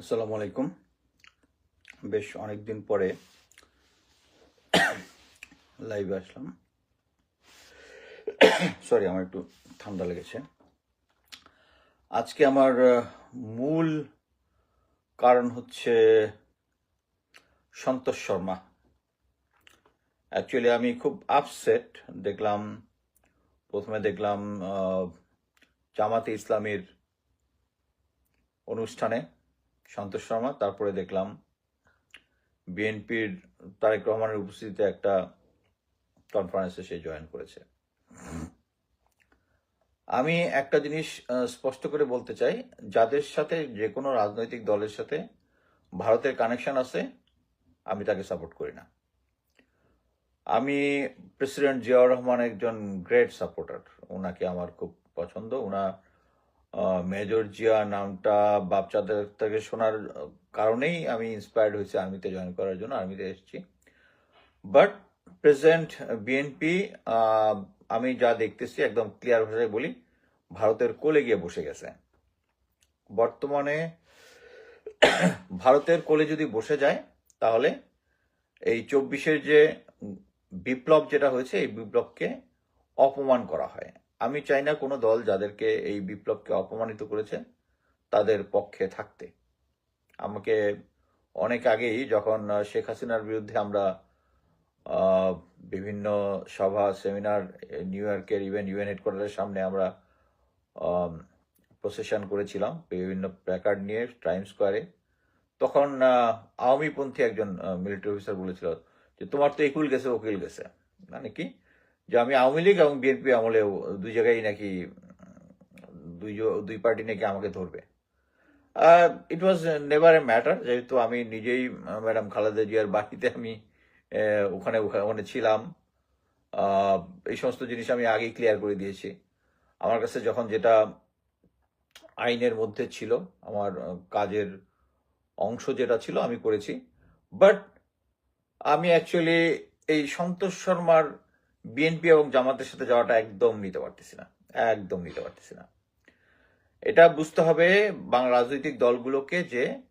আসসালামু আলাইকুম। বেশ অনেক দিন পরে লাইভে আসলাম। সরি আমার একটু ঠান্ডা লেগেছে। আজকে আমার মূল কারণ হচ্ছে সন্তোষ শর্মা। অ্যাকচুয়ালি আমি খুব আপসেট দেখলাম, প্রথমে দেখলাম জামাতে ইসলামীর অনুষ্ঠানে। সন্তোষ শর্মা, তারপরে দেখলাম বিএনপির তারেক রহমানের উপস্থিতিতে একটা কনফারেন্সে সে জয়েন করেছে। আমি একটা জিনিস স্পষ্ট করে বলতে চাই, যাদের সাথে যে কোনো রাজনৈতিক দলের সাথে ভারতের কানেকশন আছে, আমি তাকে সাপোর্ট করি না। আমি প্রেসিডেন্ট জিয়াউর রহমান একজন গ্রেট সাপোর্টার ওনাকে আমার খুব পছন্দ ওনা মেজর জিয়া নামটা বাপচাদের থেকে শোনার কারণেই আমি ইন্সপায়ার্ড হয়েছি আর্মিতে জয়েন করার জন্য, আর্মিতে এসেছি। বাট প্রেজেন্ট বিএনপি আমি যা দেখতেছি একদম ক্লিয়ার ভাষায় বলি, ভারতের কোলে গিয়ে বসে গেছে। বর্তমানে ভারতের কোলে যদি বসে যায়, তাহলে এই চব্বিশের যে বিপ্লব যেটা হয়েছে, এই বিপ্লবকে অপমান করা হয়। আমি চাই না কোনো দল যাদেরকে এই বিপ্লবকে অপমানিত করেছে, তাদের পক্ষে থাকতে। আমাকে অনেক আগেই যখন শেখ হাসিনার বিরুদ্ধে আমরা বিভিন্ন সভা, সেমিনার নিউ ইয়র্কের ইভেন ইউএন হেডকোয়ার্টারের সামনে আমরা প্রসেশন করেছিলাম বিভিন্ন প্ল্যাকার্ড নিয়ে টাইম স্কোয়ারে। তখন আওয়ামীপন্থী একজন মিলিটারি অফিসার বলেছিল যে, তোমার তো একুল গেছে উকিল গেছে। মানে কি? যে আমি আওয়ামী লীগ এবং বিএনপি আমলেও দুই জায়গায় নাকি, দুই দুই পার্টি নাকি আমাকে ধরবে। ইট ওয়াজ নেভার এ ম্যাটার যেহেতু আমি নিজেই, ম্যাডাম খালেদা জিয়ার বাড়িতে আমি ওখানে ওখানে ছিলাম। এই সমস্ত জিনিস আমি আগেই ক্লিয়ার করে দিয়েছি। আমার কাছে যখন যেটা আইনের মধ্যে ছিল, আমার কাজের অংশ যেটা ছিল, আমি করেছি। বাট আমি অ্যাকচুয়ালি এই সন্তোষ শর্মার বিএনপি এবং জামাতের সাথে যাওয়াটা একদম নিতে পারতেছি না। একদম নিতে পারতেছি না। এটা বুঝতে হবে বাংলা রাজনৈতিক দলগুলোকে যে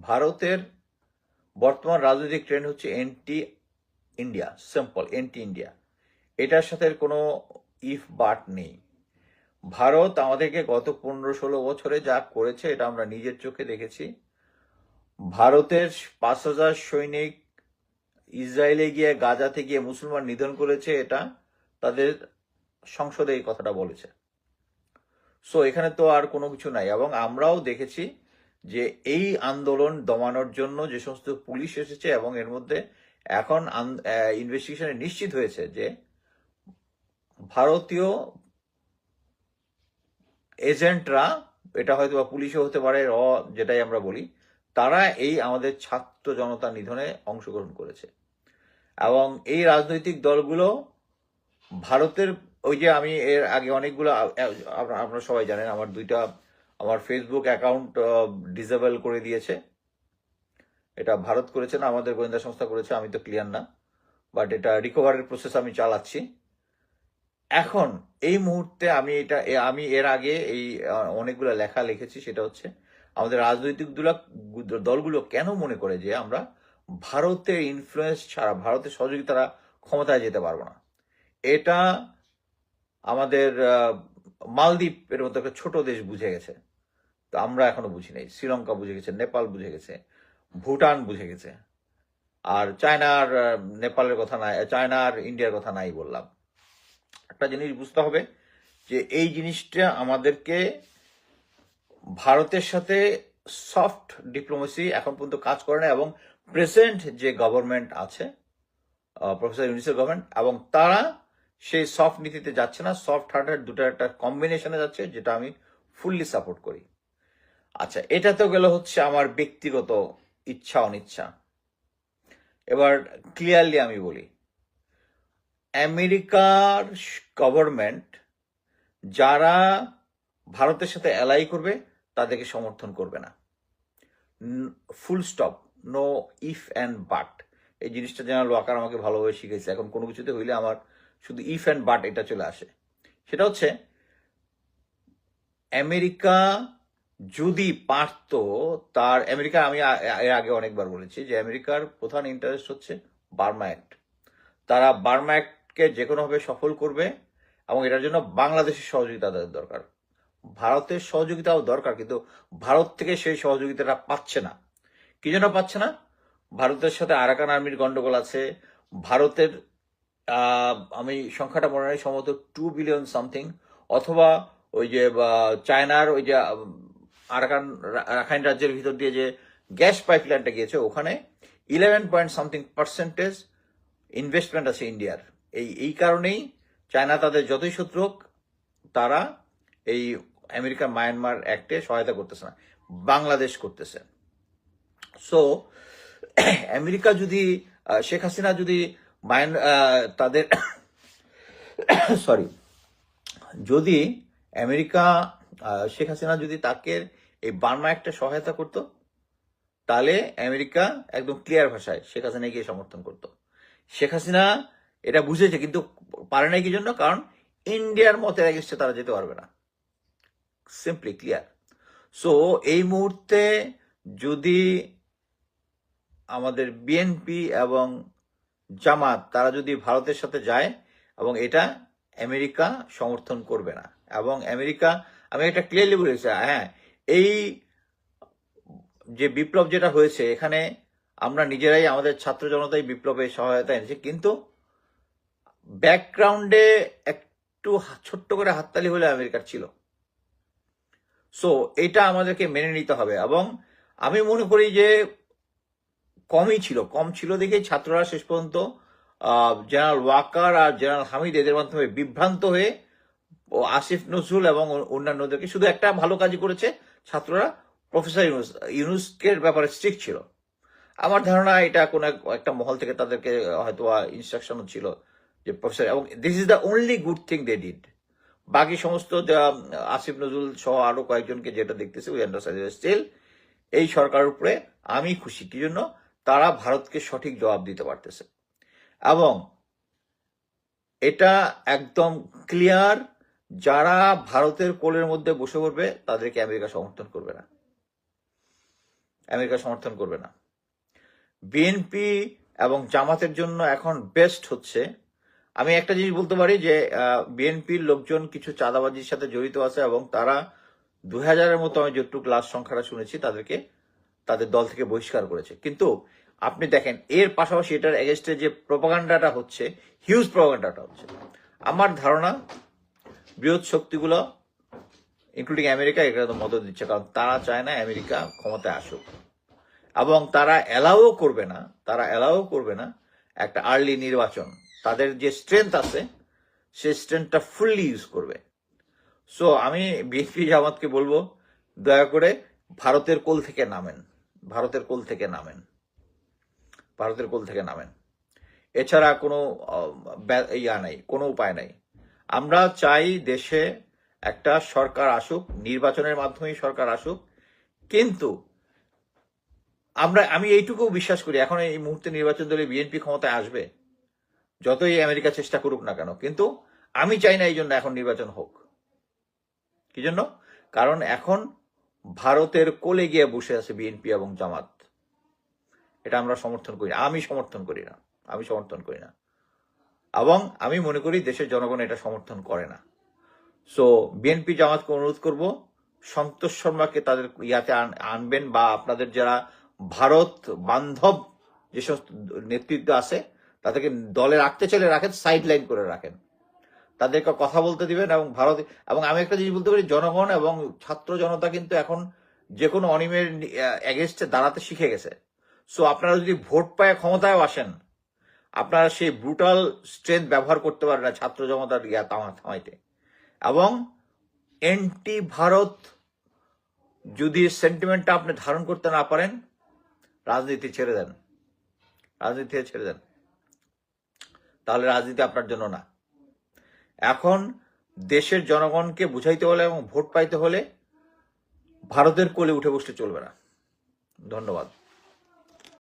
ভারতের বর্তমান রাজনৈতিক ট্রেন্ড হচ্ছে anti India, simple anti India. এটার সাথে কোনো ইফ বাট নেই। ভারত আমাদেরকে গত পনেরো ষোলো বছরে যা করেছে, এটা আমরা নিজের চোখে দেখেছি। ভারতের পাঁচ হাজার সৈনিক ইসরায়েলে গিয়ে গাজাতে গিয়ে মুসলমান নিধন করেছে এটা তাদের সংসদে এই কথাটা বলেছে। সো এখানে তো আর কোনো কিছু নাই। এবং আমরাও দেখেছি যে এই আন্দোলন দমানোর জন্য যে সমস্ত পুলিশ এসেছে এবং এর মধ্যে এখন ইনভেস্টিগেশনে নিশ্চিত হয়েছে যে ভারতীয় এজেন্টরা এটা হয়তো বা পুলিশও হতে পারে, র, যেটাই আমরা বলি তারা এই আমাদের ছাত্র জনতা নিধনে অংশগ্রহণ করেছে। এবং এই রাজনৈতিক দলগুলো ভারতের, ওই যে আমি এর আগে অনেকগুলো, আপনারা সবাই জানেন আমার দুইটা, আমার ফেসবুক অ্যাকাউন্ট ডিসেবল করে দিয়েছে। এটা ভারত করেছে না, আমাদের গোয়েন্দা সংস্থা করেছে, আমি তো ক্লিয়ার না। বাট এটা রিকভারের প্রসেস আমি চালাচ্ছি। এখন, এই মুহূর্তে আমি এটা আমি এর আগে এই অনেকগুলো লেখা লিখেছি, সেটা হচ্ছে আমাদের রাজনৈতিক দুলা- দলগুলো কেন মনে করে যে আমরা ভারতের ইনফ্লুয়েন্স ছাড়া, ভারতের সহযোগিতা ছাড়া ক্ষমতায় যেতে পারব না? এটা আমাদের মালদ্বীপ এর মতো একটা ছোট দেশ বুঝে গেছে। তো আমরা এখনও বুঝি নাই। শ্রীলঙ্কা বুঝে গেছে, নেপাল বুঝে গেছে, ভুটান বুঝে গেছে। আর চায়নার নেপালের কথা নাই চায়না আর ইন্ডিয়ার কথা নাই বললাম। একটা জিনিস বুঝতে হবে যে এই জিনিসটা আমাদেরকে ভারতের সাথে সফট ডিপ্লোমেসি এখন পর্যন্ত কাজ করে না এবং প্রেসেন্ট যে গভর্নমেন্ট আছে প্রফেসর ইউনিসের গভর্নমেন্ট এবং তারা সেই সফট নীতিতে যাচ্ছে না সফট হার্টের দুটো একটা কম্বিনেশনে যাচ্ছে যেটা আমি ফুললি সাপোর্ট করি। আচ্ছা এটা তো গেল হচ্ছে আমার ব্যক্তিগত ইচ্ছা, অনিচ্ছা। এবার ক্লিয়ারলি আমি বলি, আমেরিকার গভর্নমেন্ট যারা ভারতের সাথে অ্যালাই করবে তাদেরকে সমর্থন করবে না। Full stop no if and but এই জিনিসটা যেন লোয়াকার আমাকে ভালোভাবে শিখেছে এখন কোনো কিছুতে হইলে আমার শুধু ইফ অ্যান্ড বাট এটা চলে আসে। সেটা হচ্ছে, আমেরিকা যদি পারত, তার, আমেরিকা আমি এর আগে অনেকবার বলেছি যে আমেরিকার প্রধান ইন্টারেস্ট হচ্ছে বার্মা অ্যাক্ট তারা বার্মা অ্যাক্টকে যে কোনোভাবে সফল করবে এবং এটার জন্য বাংলাদেশের সহযোগিতা তাদের দরকার। ভারতের সহযোগিতাও দরকার, কিন্তু ভারত থেকে সেই সহযোগিতাটা পাচ্ছে না। কি জন্য পাচ্ছে না? ভারতের সাথে আরাকান আর্মির গন্ডগোল আছে। ভারতের আমি সংখ্যাটা মনে হয় সম্ভবত টু বিলিয়ন সামথিং অথবা ওই যে চায়নার ওই যে আরাকান রাখাইন রাজ্যের ভিতর দিয়ে যে গ্যাস পাইপলাইনটা গিয়েছে, ওখানে eleven point something percentage investment আছে ইন্ডিয়ার। এই এই কারণেই চায়না তাদের যতই শত্রু হোক তারা এই আমেরিকার মায়ানমার অ্যাক্টে সহায়তা করতেছে না, বাংলাদেশ করতেছে। সো আমেরিকা যদি শেখ হাসিনা যদি মায়ান তাদের সরি যদি আমেরিকা শেখ হাসিনা যদি তাকে এই বার্মা একটা সহায়তা করত, তাহলে আমেরিকা একদম ক্লিয়ার ভাষায় শেখ হাসিনাকে সমর্থন করত। শেখ হাসিনা এটা বুঝেছে, কিন্তু পারে না কি জন্য? কারণ ইন্ডিয়ার মতের এগেস্টে তারা যেতে পারবে না। সিম্পলি ক্লিয়ার সো এই মুহূর্তে যদি আমাদের বিএনপি এবং জামাত, তারা যদি ভারতের সাথে যায় এবং এটা আমেরিকা সমর্থন করবে না এবং আমেরিকা, আমি এটা ক্লিয়ারলি বলেছি হ্যাঁ এই যে বিপ্লব যেটা হয়েছে, এখানে আমরা নিজেরাই আমাদের ছাত্র জনতাই বিপ্লবে সহায়তা এনেছি, কিন্তু ব্যাকগ্রাউন্ডে একটু ছোট্ট করে হাততালি হলে আমেরিকার ছিল। সো এটা আমাদেরকে মেনে নিতে হবে এবং আমি মনে করি যে কমই ছিল, কম ছিল দেখেই ছাত্ররা শেষ পর্যন্ত জেনারেল ওয়াকার আর জেনারেল হামিদ এদের মাধ্যমে বিভ্রান্ত হয়ে আসিফ নজরুল এবং অন্যান্যদেরকে শুধু একটা ভালো কাজই করেছে, ছাত্ররা প্রফেসর ইউনুস ইউনুসকের ব্যাপারে স্ট্রিক্ট ছিল। আমার ধারণা এটা কোন এক- একটা মহল থেকে তাদেরকে হয়তো ইনস্ট্রাকশন ছিল যে প্রফেসর এবং this is the only good thing they did বাকি সমস্ত যা আসিফ নজরুল সহ আরও কয়েকজনকে যেটা দেখতেছি উই আন্ডারস্ট্যান্ড স্টিল এই সরকারের উপরে আমি খুশি। কি জন্য? তারা ভারতকে সঠিক জবাব দিতে পারতেছে। এবং এটা একদম ক্লিয়ার যারা ভারতের কোলের মধ্যে বসে পড়বে, তাদেরকে আমেরিকা সমর্থন করবে না। আমেরিকা সমর্থন করবে না। বিএনপি এবং জামাতের জন্য এখন বেস্ট হচ্ছে আমি একটা জিনিস বলতে পারি যে বিএনপির লোকজন কিছু চাঁদাবাজির সাথে জড়িত আছে এবং তারা দুই হাজারের মতো আমি যতটুকু লাস্ট সংখ্যাটা শুনেছি, তাদেরকে, তাদের দল থেকে বহিষ্কার করেছে। কিন্তু আপনি দেখেন, এর পাশাপাশি এটার এগেস্টে যে প্রপাগান্ডাটা হচ্ছে হিউজ প্রপাগান্ডাটা হচ্ছে। আমার ধারণা, বৃহৎ শক্তিগুলো ইনক্লুডিং আমেরিকা এখানে তো মদত দিচ্ছে, কারণ তারা চায় না আমেরিকা ক্ষমতায় আসুক। এবং তারা অ্যালাও করবে না, তারা অ্যালাও করবে না একটা আর্লি নির্বাচন। তাদের যে স্ট্রেংথ আছে, সেই স্ট্রেংথটা ফুললি ইউজ করবে। সো আমি বিএনপি জামাতকে বলব, দয়া করে ভারতের কোল থেকে নামেন। ভারতের কোল থেকে নামেন। ভারতের কোল থেকে নামেন। এছাড়া কোনো ইয়া নাই, কোনো উপায় নাই। আমরা চাই দেশে একটা সরকার আসুক, নির্বাচনের মাধ্যমেই সরকার আসুক, কিন্তু আমরা, আমি এইটুকু বিশ্বাস করি, এখন এই মুহূর্তে নির্বাচন দলে বিএনপি ক্ষমতায় আসবে যতই আমেরিকা চেষ্টা করুক না কেন, কিন্তু আমি চাই না এই জন্য এখন নির্বাচন হোক। কি জন্য? কারণ এখন ভারতের কোলে গিয়ে বসে আছে বিএনপি এবং জামাত। এটা আমরা সমর্থন করি আমি সমর্থন করি না। আমি সমর্থন করি না। এবং আমি মনে করি দেশের জনগণ এটা সমর্থন করে না। সো বিএনপি জামাতকে অনুরোধ করব, সন্তোষ শর্মাকে তাদের ইয়াতে আনবেন বা আপনাদের যারা ভারত বান্ধব যে সমস্ত নেতৃত্ব আছে তাদেরকে দলে রাখতে চাইলে রাখেন সাইড লাইন করে রাখেন। তাদেরকে কথা বলতে দিবেন এবং ভারত, এবং আমি একটা জিনিস বলতে পারি, জনগণ এবং ছাত্র জনতা কিন্তু এখন যে কোনো অনিমের এগেনস্টে দাঁড়াতে শিখে গেছে। সো আপনারা যদি ভোট পায় ক্ষমতায় আসেন, আপনারা সেই ব্রুটাল স্ট্রেংথ ব্যবহার করতে পারেন না ছাত্র জনতার ইয়া থামা- থামাইতে। এবং এন্টি ভারত যদি সেন্টিমেন্টটা আপনি ধারণ করতে না পারেন, রাজনীতি ছেড়ে দেন। রাজনীতি ছেড়ে দেন। তাহলে রাজনীতি আপনার জন্য না। এখন দেশের জনগণকে বুঝাইতে হলে এবং ভোট পাইতে হলে ভারতের কোলে উঠে বসতে চলবে না। ধন্যবাদ।